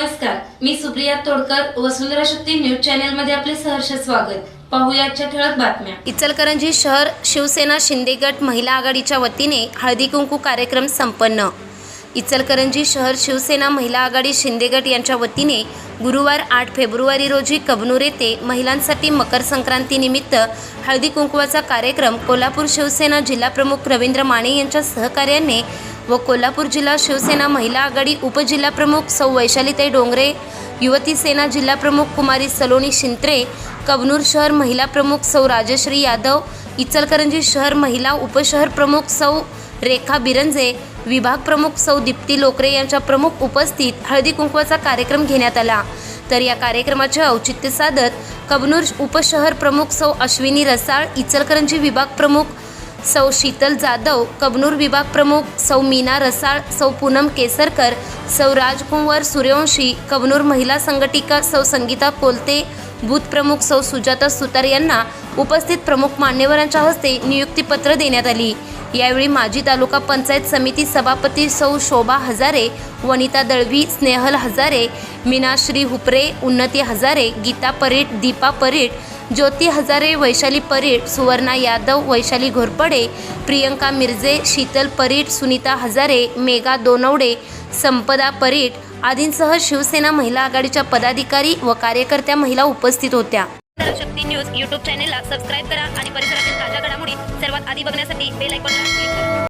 नमस्कार मी Supriya Todkar Vasundhara Shakti news channel मध्ये आपले सहर्ष स्वागत. ठळक बातम्या. इचलकरंजी शहर शिवसेना शिंदे गट महिला आघाडीच्या वतीने हळदी कुंकू कार्यक्रम संपन्न. इचलकरंजी शहर शिवसेना महिला आघाडी शिंदे गट यांच्या वतीने गुरुवार आठ फेब्रुवारी रोजी कबनूर येथे महिलांसाठी मकर संक्रांतीनिमित्त हळदी कुंकवाचा कार्यक्रम कोल्हापूर शिवसेना जिल्हाप्रमुख रवींद्र माने यांच्या सहकार्याने व कोल्हापूर जिल्हा शिवसेना महिला आघाडी उपजिल्हाप्रमुख सौ वैशालीताई डोंगरे युवती सेना जिल्हाप्रमुख कुमारी सलोनी शिंत्रे कबनूर शहर महिला प्रमुख सौ राजश्री यादव इचलकरंजी शहर महिला उपशहर प्रमुख सौ रेखा बिरंजे विभाग प्रमुख सौ दीप्ती लोकरे यांच्या प्रमुख उपस्थित हळदी कुंकवाचा कार्यक्रम घेण्यात आला. तर या कार्यक्रमाचे औचित्य साधत कबनूर उपशहर प्रमुख सौ अश्विनी रसाळ इचलकरंजी विभाग प्रमुख सौ शीतल जाधव कबनूर विभाग प्रमुख सौ मीना रसाळ सौ पूनम केसरकर सौ राजकुंवर सूर्यवंशी कबनूर महिला संघटिका सौ संगीता कोलते बूथ प्रमुख सौ सुजाता सुतार यांना उपस्थित प्रमुख मान्यवरांच्या हस्ते नियुक्तीपत्र देण्यात आली. यावेळी माजी तालुका पंचायत समिती सभापती सौ शोभा हजारे वनिता दळवी स्नेहल हजारे मीनाश्री हुपरे उन्नती हजारे गीता परीट दीपा परीट ज्योती हजारे वैशाली परीट सुवर्णा यादव वैशाली घोरपडे प्रियंका मिर्जे शीतल परीट सुनीता हजारे मेघा दोनवडे संपदा परीट आदींसह शिवसेना महिला आघाडीच्या पदाधिकारी व कार्यकर्त्या महिला उपस्थित होत्या. शक्ती न्यूज यूट्यूब चॅनेलला सबस्क्राईब करा आणि परिसरातील ताज्या घडामोडी सर्वात आधी बघण्यासाठी बेल आयकॉनला